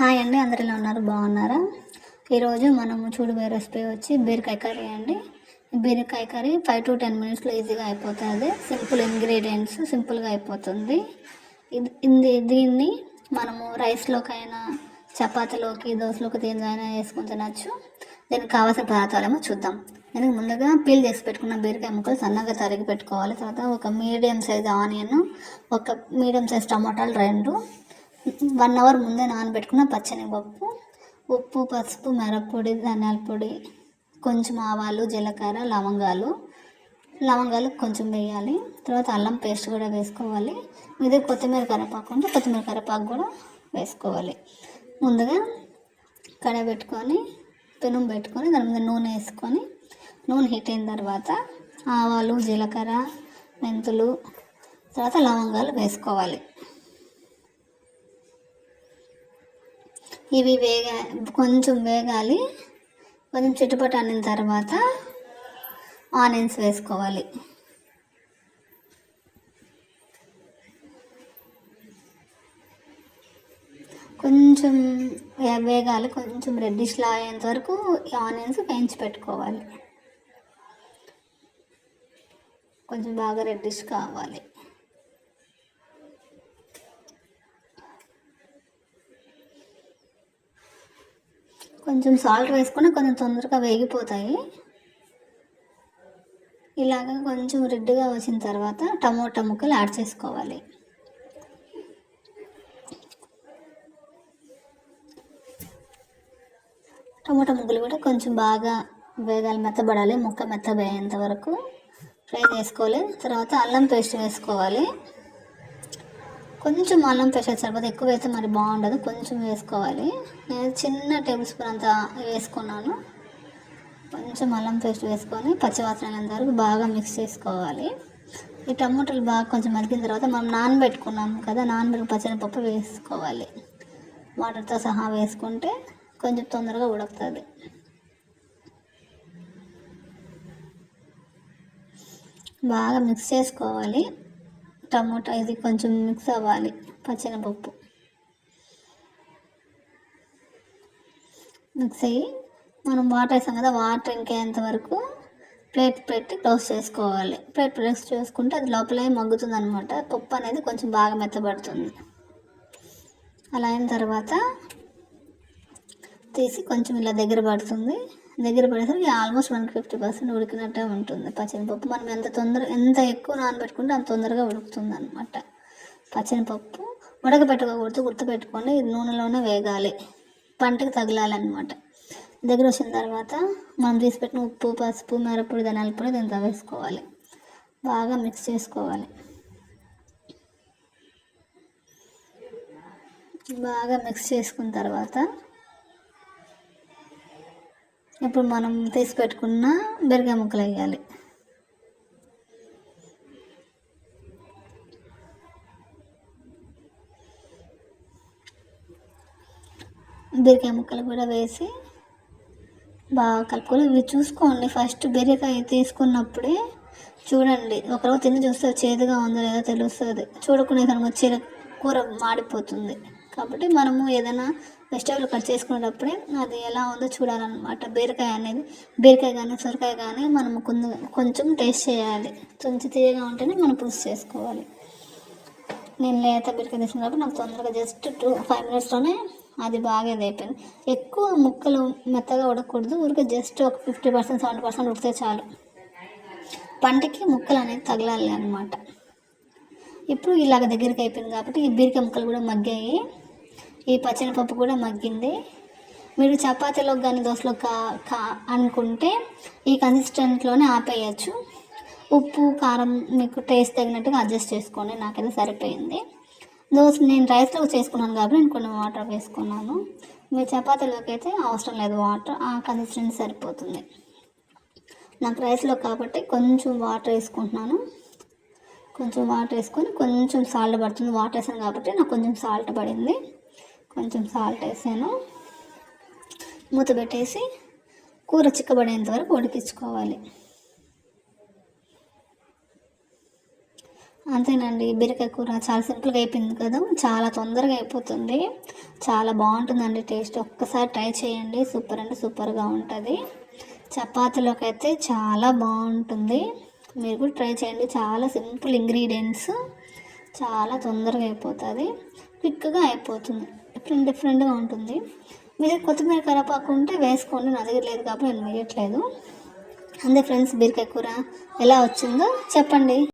Hi అండి అందరిలో ఉన్నారు బాగున్నారా? ఈరోజు మనము చూడబోయే రెసిపీ వచ్చి బీరకాయ కర్రీ అండి. బీరకాయ కర్రీ ఫైవ్ టు టెన్ మినిట్స్లో ఈజీగా అయిపోతుంది. సింపుల్ ఇంగ్రీడియంట్స్ సింపుల్గా అయిపోతుంది. ఇది ఇది దీన్ని మనము రైస్లోకైనా చపాతీలోకి దోశలోకి దేనికైనా వేసుకొని తినచ్చు. దీనికి కావాల్సిన పదార్థాలేమో చూద్దాం. దీనికి ముందుగా పీల్ చేసి పెట్టుకున్న బీరకాయ ముక్కలు సన్నగా తరిగి పెట్టుకోవాలి. తర్వాత ఒక మీడియం సైజ్ ఆనియన్ ఒక మీడియం సైజ్ టమాటాలు రెండు వన్ అవర్ ముందే నానబెట్టుకున్న పచ్చనిపప్పు ఉప్పు పసుపు మిరప్పొడి ధనియాల పొడి కొంచెం ఆవాలు జీలకర్ర లవంగాలు. లవంగాలు కొంచెం వేయాలి. తర్వాత అల్లం పేస్ట్ కూడా వేసుకోవాలి. ఇది కొత్తిమీర కరివేపాకు ఉంటే కొత్తిమీర కరివేపాకు కూడా వేసుకోవాలి. ముందుగా కడాయి పెట్టుకొని పెనం పెట్టుకొని దాని మీద నూనె వేసుకొని నూనె హీట్ అయిన తర్వాత ఆవాలు జీలకర్ర మెంతులు తర్వాత లవంగాలు వేసుకోవాలి. ఇవి వేగ కొంచెం వేగాలి. కొంచెం చిట్టుపట్టు అనిన తర్వాత ఆనియన్స్ వేసుకోవాలి. కొంచెం వేగాలి. కొంచెం రెడ్డిష్లా అయ్యేంత వరకు ఈ ఆనియన్స్ వేయించి పెట్టుకోవాలి. కొంచెం బాగా రెడ్డిష్ కావాలి. కొంచెం సాల్ట్ వేసుకుని కొంచెం తొందరగా వేగిపోతాయి. ఇలాగ కొంచెం రెడ్గా వచ్చిన తర్వాత టమోటా ముక్కలు యాడ్ చేసుకోవాలి. టమోటా ముక్కలు కూడా కొంచెం బాగా వేగాలి మెత్తబడాలి ముక్క మెత్తబోయేంత వరకు ఫ్రై చేసుకోవాలి. తర్వాత అల్లం పేస్ట్ వేసుకోవాలి. కొంచెం అల్లం పేస్ట్ వేస్తే సరిపోతే ఎక్కువ వేస్తే మరి బాగుండదు. కొంచెం వేసుకోవాలి. నేను చిన్న టేబుల్ స్పూన్ అంత వేసుకున్నాను. కొంచెం అల్లం పేస్ట్ వేసుకొని పచ్చివాసన వరకు బాగా మిక్స్ చేసుకోవాలి. ఈ టమోటాలు బాగా కొంచెం మరిగిన తర్వాత మనం నానబెట్టుకున్నాం కదా నానబెట్టిన పచ్చనిపప్పు వేసుకోవాలి. వాటర్తో సహా వేసుకుంటే కొంచెం తొందరగా ఉడుకుతుంది. బాగా మిక్స్ చేసుకోవాలి. టమోటా ఇది కొంచెం మిక్స్ అవ్వాలి పచ్చెనపప్పు. మిక్స్ అయ్యి మనం వాటర్ వేసాం కదా వాటర్ ఇంకేంత వరకు ప్లేట్ పెట్టి క్లోజ్ చేసుకోవాలి. ప్లేట్ ప్రెస్ చేసుకుంటే అది లోపలే మగ్గుతుంది అనమాట పప్పు అనేది కొంచెం బాగా మెత్తబడుతుంది. అలా అయిన తర్వాత తీసి కొంచెం ఇలా దగ్గర పడుతుంది. దగ్గర పడేసరికి ఆల్మోస్ట్ మనకి ఫిఫ్టీ పర్సెంట్ ఉడికినట్టే ఉంటుంది. పచ్చనిపప్పు మనం ఎంత తొందర ఎంత ఎక్కువ నానబెట్టుకుంటే అంత తొందరగా ఉడుకుతుంది అనమాట పచ్చనిపప్పు ఉడకబెట్టుకోకూడదు గుర్తుపెట్టుకొని ఇది నూనెలోనే వేగాలి. పంటకు తగలాలన్నమాట. దగ్గర వచ్చిన తర్వాత మనం తీసిపెట్టిన ఉప్పు పసుపు మిరపొడి ధనాల పొడి దీంతో వేసుకోవాలి. బాగా మిక్స్ చేసుకోవాలి. బాగా మిక్స్ చేసుకున్న తర్వాత ఇప్పుడు మనం తీసి పెట్టుకున్న బెరకాయ ముక్కలు వేయాలి. బీరకాయ ముక్కలు కూడా వేసి బాగా కలుపుకొని ఇవి చూసుకోండి. ఫస్ట్ బీరకాయ తీసుకున్నప్పుడే చూడండి. ఒకరోజు తిని చూస్తే చేదుగా ఉందో లేదో తెలుస్తుంది. చూడకుండా కనుక వచ్చే కూర మాడిపోతుంది. కాబట్టి మనము ఏదైనా వెజిటేబుల్ కట్ చేసుకునేటప్పుడే అది ఎలా ఉందో చూడాలన్నమాట. బీరకాయ అనేది బీరకాయ కానీ సొరకాయ కానీ మనం కొంచెం కొంచెం టేస్ట్ చేయాలి. కొంచెం తీయగా ఉంటేనే మనం పులుసు చేసుకోవాలి. నేను లేత బీరకాయ తీసుకున్నప్పుడు నాకు తొందరగా జస్ట్ టూ ఫైవ్ మినిట్స్లోనే అది బాగా ఇది అయిపోయింది. ఎక్కువ ముక్కలు మెత్తగా ఉడకూడదు ఊరికే జస్ట్ ఒక ఫిఫ్టీ పర్సెంట్ సెవెంటీ పర్సెంట్ ఉడితే చాలు. పంటకి ముక్కలు అనేది తగలాలి అనమాట ఇప్పుడు ఇలాగ దగ్గరికి అయిపోయింది కాబట్టి ఈ బీరకాయ ముక్కలు కూడా మగ్గాయి. ఈ పచ్చనిపప్పు కూడా మగ్గింది. మీరు చపాతీలో కానీ దోశలో కా కా అనుకుంటే ఈ కన్సిస్టెంట్లోనే ఆపేయచ్చు. ఉప్పు కారం మీకు టేస్ట్ తగినట్టుగా అడ్జస్ట్ చేసుకోండి. నాకైతే సరిపోయింది. దోశ నేను రైస్లో చేసుకున్నాను కాబట్టి నేను కొన్ని వాటర్ వేసుకున్నాను. మీ చపాతీలోకి అయితే అవసరం లేదు వాటర్ ఆ కన్సిస్టెన్సీ సరిపోతుంది. నాకు రైస్లో కాబట్టి కొంచెం వాటర్ వేసుకుంటున్నాను. కొంచెం వాటర్ వేసుకొని కొంచెం సాల్ట్ పడుతుంది. వాటర్ వేసాను కాబట్టి నాకు కొంచెం సాల్ట్ పడింది. కొంచెం సాల్ట్ వేసాను. మూత పెట్టేసి కూర చిక్కబడేంత వరకు ఉడికించుకోవాలి. అంతేనండి బీరకాయ కూర చాలా సింపుల్గా అయిపోయింది కదా. చాలా తొందరగా అయిపోతుంది. చాలా బాగుంటుందండి టేస్ట్. ఒక్కసారి ట్రై చేయండి. సూపర్ అంటే సూపర్గా ఉంటుంది. చపాతీలోకి అయితే చాలా బాగుంటుంది. మీరు కూడా ట్రై చేయండి. చాలా సింపుల్ ఇంగ్రీడియంట్స్. చాలా తొందరగా అయిపోతుంది. క్విక్గా అయిపోతుంది. డిఫరెంట్ డిఫరెంట్గా ఉంటుంది. మీరు కొత్తిమీర కరపాకు ఉంటే వేసుకోండి. నా దగ్గర లేదు కాబట్టి నేను వేయట్లేదు. అంతే ఫ్రెండ్స్ బీరకాయ కూర ఎలా వచ్చిందో చెప్పండి.